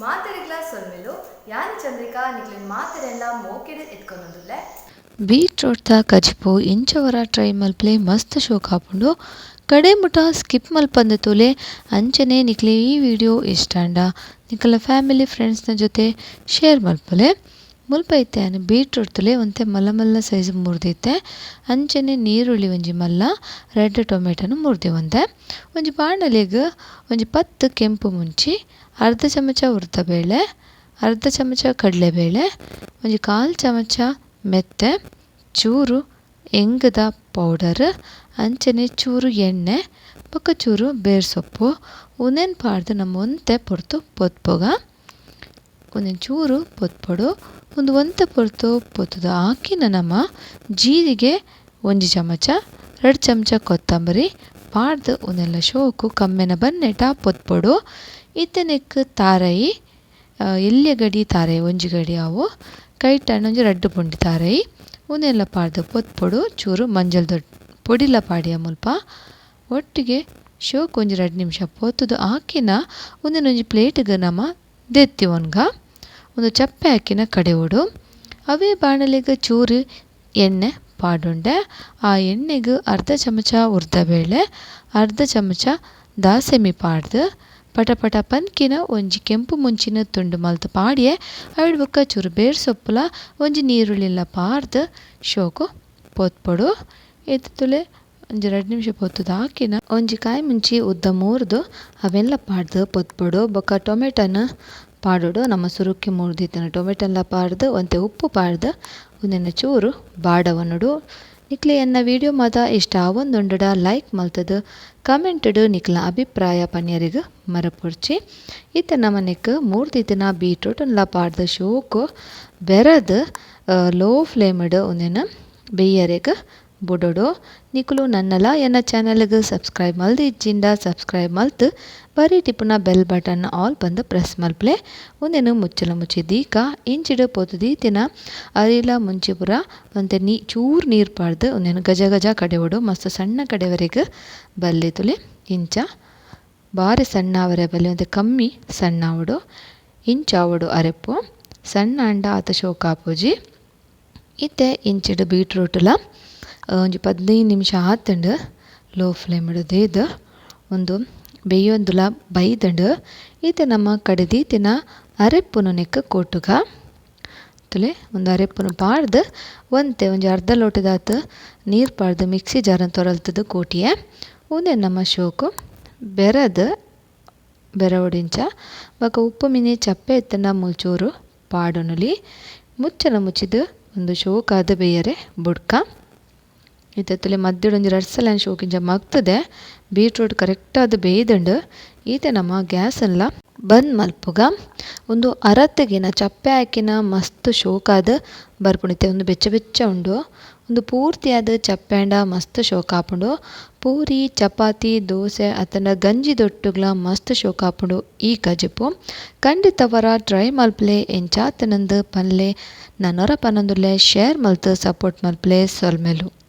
ಮಾತೆರೆಗ್ಲ ಸೊಲ್ಮೆಲು ಯಾನ್ ಚಂದ್ರಿಕಾ ನಿಕ್ಲಿನ್ ಮಾತೆರೆಲ್ಲ ಮೋಕೆಡ್ ಎತ್ಕೊಂಡೊಂದುಲ್ಲೆ ಬೀಟ್ರೂಟ್ದ ಕಜಿಪು ಇಂಚವರ ಟ್ರೈ ಮಲ್ಪಲೆ ಮಸ್ತ್ ಶೋಕ್ ಹಾಪುಂಡು ಕಡೆ ಮುಟ ಸ್ಕಿಪ್ ಮಲ್ಪಂದ ತೋಲೆ, ಅಂಚನೆ ನಿಕ್ಲೆ ಈ ವಿಡಿಯೋ ಇಷ್ಟಾಂಡ ನಿಕಲ ಫ್ಯಾಮಿಲಿ ಫ್ರೆಂಡ್ಸ್ನ ಜೊತೆ ಶೇರ್ ಮಲ್ಪಲೆ. ಮುಲ್ಪ ಇತ್ತೆ ಬೀಟ್ರೂಟ್ ತಲೆ ಒಂತೆ ಮಲ್ಲ ಮಲ್ಲ ಸೈಜ್ ಮುರಿದಿತ್ತೆ. ಅಂಚನೆ ನೀರುಳ್ಳಿ ಒಂಜಿ ಮಲ್ಲ, ರೆಡ್ ಟೊಮೆಟೊನು ಮುರ್ದಿವಂತೆ ಒಂದೆ. ಒಂಜಿ ಬಾಣಲೆಗ್ ಒಂಜಿ ಪತ್ತು ಕೆಂಪು ಮುಂಚಿ, ಅರ್ಧ ಚಮಚ ಉರ್ದಬೇಳೆ ಅರ್ಧ ಚಮಚ ಕಡಲೆಬೇಳೆ ಒಂಜಿ ಕಾಲು ಚಮಚ ಮೆತ್ತೆ, ಚೂರು ಎಂಗದ ಪೌಡರ್ ಅಂಚನೆ ಚೂರು ಎಣ್ಣೆ ಬೊಕ ಚೂರು ಬೇರ್ ಸೊಪ್ಪು ಉನೆನ್ ಪಾಡ್ದು ನಮ್ಮ ಒಂತೆ ಪೊರ್ತು ಪೊತ್ಪೊಗ. ಒಂದೊಂದು ಚೂರು ಪೊತ್ಪೊಡು, ಒಂದು ಒಂತ ಪೊರ್ತು ಪೊತ್ತದ ಆಕಿನ ನಮ್ಮ ಜೀರಿಗೆ ಒಂಜಿ ಚಮಚ, ಎರಡು ಚಮಚ ಕೊತ್ತಂಬರಿ, ಪಾಡ್ದು ಒಂದೆಲ್ಲ ಶೋಕು, ಕಮ್ಮೆನ ಬನ್ನೆಟ, ಪೊತ್ಪೊಡು ಇತ್ತೆನೆಕ್ ತಾರಾಯಿ ಎಲ್ಯ ಗಡಿ ತಾರಾಯಿ ಒಂಜಿ ಗಡಿ ಅವು, ಕೈಟಣ್ಣ ಒಂಜಿ ರಡ್ಡು ಪುಂಡಿ ತಾರೈ ಉನೆಲ್ಲ ಪಾಡ್ದು ಪೊತ್ಪೊಡು, ಚೂರು ಮಂಜಲ್ ದೊಡ್ಡ ಪೊಡಿಲ ಪಾಡಿಯ ಮುಲ್ಪ, ಒಟ್ಟಿಗೆ ಶೋಕು ಒಂಜಿ ರಡ್ಡ್ ನಿಮಿಷ ಪೊತ್ತುದು ಆಕಿನ ಉಂದೆನ ಒಂಜಿ ಪ್ಲೇಟ್ಗ್ ನಮ ದೆತ್ತಿ ಒನ್ಗ. ಒಂದು ಚಪ್ಪೆ ಹಾಕಿನ ಉಡು. ಅವೇ ಬಾಣಲೆಗ್ ಚೂರು ಎಣ್ಣೆ ಪಾಡುಂಡೆ. ಆ ಎಣ್ಣೆಗ್ ಅರ್ಧ ಚಮಚ ಉರ್ದಬೇಳೆ ಅರ್ಧ ಚಮಚ ದಾಸೆಮಿ ಪಾಡ್ದು. ಪಟ ಪಟ ಪನ್ಕಿನ ಒಂಜಿ ಕೆಂಪು ಮುಂಚಿನ ತುಂಡು ಮಲ್ತ್ ಪಾಡ್ಯೆ. ಅವಿಡ್ ಬೊಕ ಚೂರು ಬೇರ್ ಸೊಪ್ಪುಲ, ಒಂಜಿ ನೀರುಳ್ಳಿಲ ಪಾರ್ದ್ ಶೋಕು ಪೊತ್ಪೊಡು ಇತ್ತೆ ತುಲೆ ಒಂಜಿ ರಡ್ಡ್ ನಿಮಿಷ ಪೊತ್ತುದು ಆಕಿನ ಒಂಜಿ ಕಾಯಿ ಮುಂಚಿ ಉದ್ದ ಮೂರ್ದು. ಅವೆಲ್ಲ ಪಾಡ್ದ್ ಪೊತ್ಪೊಡು ಬೊಕ ಟೊಮೆಟೊನ್ ಪಾಡೋಡು, ನಮ್ಮ ಸುರುಕ್ಕಿ ಮೂರ್ದಿತ್ತಿನ ಟೊಮೆಟೊನ್ಲ ಪಾಡ್ದು, ಒಂತೆ ಉಪ್ಪು ಪಾಡ್ದು ಒಂದಿನ ಚೂರು ಬಾಡವನ್ನುಡು ನಿಕ್ಲೆ ಎನ್ನ ವಿಡಿಯೋ ಮಾತ ಇಷ್ಟ ಆವೊಂದುಂಡಡ, ಲೈಕ್ ಮಲ್ತದು. ಕಮೆಂಟ್ಡ್ ನಿಕ್ಲ ಅಭಿಪ್ರಾಯ ಪನ್ಯರಿಗೆ ಮರಪುರ್ಚಿ. ಇತ್ತ ನಮನೆಕ್ ಮೂರ್ದಿತ್ತಿನ ಬೀಟ್ರೂಟ್ನ್ಲ ಪಾಡ್ದ್ ಶೋಕು ಬೆರದ್ ಲೋ ಫ್ಲೇಮ್ಡ್ ಒಂದಿನ ಬೆಯ್ಯರೆಗ್ ಬುಡೊಡು. ನಿಕುಲು ನನ್ನಲ, ಎನ್ನ ಚಾನಲ್ಗೆ ಸಬ್ಸ್ಕ್ರೈಬ್ ಮಲ್ದಿ ಇಜ್ಜಿಂದ ಸಬ್ಸ್ಕ್ರೈಬ್ ಮಲ್ತ್. ಬರೀ ಟಿಪ್ಪುನ ಬೆಲ್ ಬಟನ್ ಆಲ್ ಪಂದ್ ಪ್ರೆಸ್ ಮಲ್ಪ್ಲೆ. ಉಂದೆನ್ ಮುಚ್ಚಲ ಮುಚ್ಚಿ ದೀಕ, ಇಂಚಿಡ್ ಪೊತ್ತು ದೀತಿನ. ಅರಿಲ ಮುಂಚಿ ಪುರ ಒಂತೆ ನೀ ಚೂರು ನೀರು ಪಾಡ್ದ್ ಉಂದೆನ್ ಗಜ ಗಜ ಕಡೆವೊಡು ಮಸ್ತ್ ಸಣ್ಣ ಕಡೆವರೆಗ್ ಬಲ್ಲಿತುಲೆ ಇಂಚ, ಬಾರಿ ಸಣ್ಣ ಅವರೆ ಬಲ್ಲೆ, ಒಂತೆ ಕಮ್ಮಿ ಸಣ್ಣ ಆವೊಡು ಇಂಚ ಆವೊಡು ಅರೆಪ್ಪು, ಸಣ್ಣ ಅಂಡ ಆತ ಶೋಕ್ ಆಪುಜಿ ಇತ್ತೆ ಇಂಚಿಡ್ ಬೀಟ್ರೂಟ್ಲ. ಒಂಜಿ ಪದ್ನೈದು ನಿಮಿಷ ಆತುಂಡ್. ಲೋ ಫ್ಲೇಮ್ಡ್ ದೇದ್. ಒಂದು ಬೇಯೊಂದುಲ ಬೈದಂಡ್. ಈತೆ ನಮ್ಮ ಕಡೆದಿ ತಿನ ಅರೆಪ್ಪುನು ನೆಕ್ಕ ಕೊಟ್ಟುಗ ತುಲೆ, ಒಂದು ಅರೆಪ್ಪುನು ಪಾಡ್ದ್. ಒಂತೆ ಒಂಜಿ ಅರ್ಧ ಲೋಟದಾತ್ ನೀರು ಪಾಡ್ದ್ ಮಿಕ್ಸಿ ಜಾರನ್ ತೊರಲ್ತದ ಕೋಟಿಯೆ. ಉಂದೆ ನಮ್ಮ ಶೋಕು ಬೆರದ್ ಒಡಿಂಚ ಬೊಕ ಉಪ್ಪು ಮಿನಿ ಚಪ್ಪೆ ಎತ್ತನ ಮುಲ್ಚೂರು ಪಾಡೊನುಲಿ. ಮುಚ್ಚಲ ಮುಚ್ಚಿದ್ ಒಂದು ಶೋಕಾದ ಬೇಯರೆ ಬುಡ್ಕ. ಇತ್ತೆ ತುಲೆ ಮದ್ಯಡ್ ಒಂಜಿ ರಡ್ಡ್ ಶೋಕಿಂಜ ಮಗ್ತುದೆ. ಬೀಟ್ರೂಟ್ ಕರೆಕ್ಟ್ ಆದ್ ಬೇಯ್ದುಂಡ್. ಈತೆ ನಮ್ಮ ಗ್ಯಾಸನ್ಲ ಬಂದ್ ಮಲ್ಪುಗ. ಒಂದು ಅರತೆಗಿನ ಚಪ್ಪೆ ಆಕಿನ ಮಸ್ತ್ ಶೋಕಾದ್ ಬರ್ಪುಂಡು ಒಂದು ಬೆಚ್ಚ ಬೆಚ್ಚ ಉಂಡು. ಒಂದು ಪೂರ್ತಿಯಾದ ಆದ್ ಚಪ್ಪೆ ಆಂಡ ಮಸ್ತ್ ಶೋಕ್ ಆಪುಂಡು. ಪೂರಿ, ಚಪಾತಿ, ದೋಸೆ ಅತನ ಗಂಜಿ ದೊಟ್ಟುಗ್ಲ ಮಸ್ತ್ ಶೋಕ್ ಆಪುಂಡು. ಈ ಕಜಿಪು ಖಂಡಿತವರ ಟ್ರೈ ಮಲ್ಪಲೆ, ಎಂಚಾತನಂದ್ ಪನ್ಲೆ, ನನ್ನೊರ ಪನೊಂದುಲ್ಲೆ ಶೇರ್ ಮಲ್ತು ಸಪೋರ್ಟ್ ಮಲ್ಪಲೆ ಸೊಲ್ಮೆಲು.